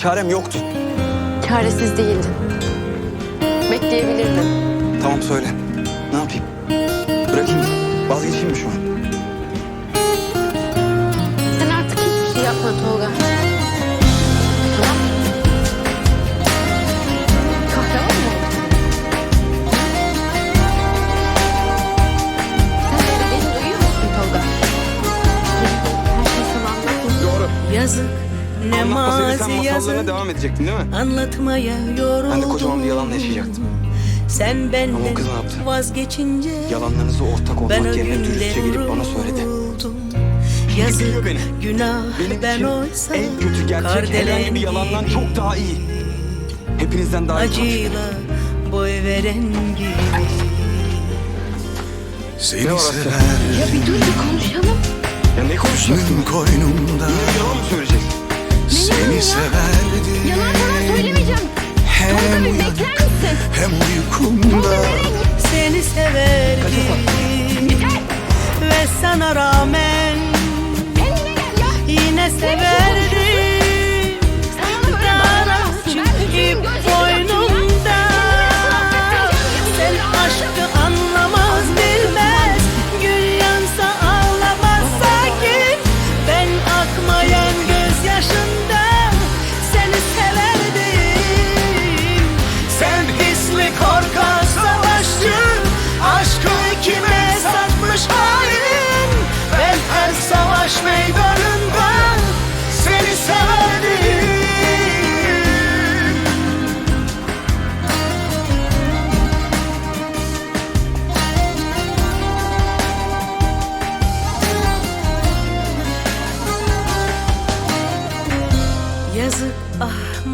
Çarem yoktu. Çaresiz değildin. Bekleyebilirdin. Tamam söyle. Ne yapayım? Bırakayım mı? Vazgeçeyim mi şu an? Sen artık hiçbir şey yapma Tolga. Tamam. Kahraman mı oldun? Sen beni duyuyor musun Tolga? Her şeyi sana. Yazık ne Anlatmasaydı sen mazi masallarına yazık devam edecektin değil mi? Anlatmaya yoruldum Ben de kocaman bir yalanla yaşayacaktım. Sen benden kız ne yaptı? vazgeçince Yalanlarınızı ortak Ben olmak yerine günde dürüstçe gelip bana söyledi. vuruldum. Yazık beni. günah Benim ben için oysa en kötü gerçek herhangi bir yalandan gibi çok daha iyi. Hepinizden daha iyi. Acıyla boy veren gibi Seni Ne var Asya? sever Ya bir dur bir konuşalım. Ya ne konuşacaksın? Koynumda yalan mı söyleyeceksin? Seni severdim Yalan falan söylemeyeceğim. Hem Tolga bir bekler misin? hem uykumda Seni severdim Ve sana rağmen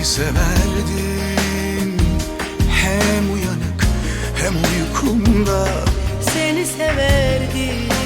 Seni severdim Hem uyanık hem uykumda. Seni severdim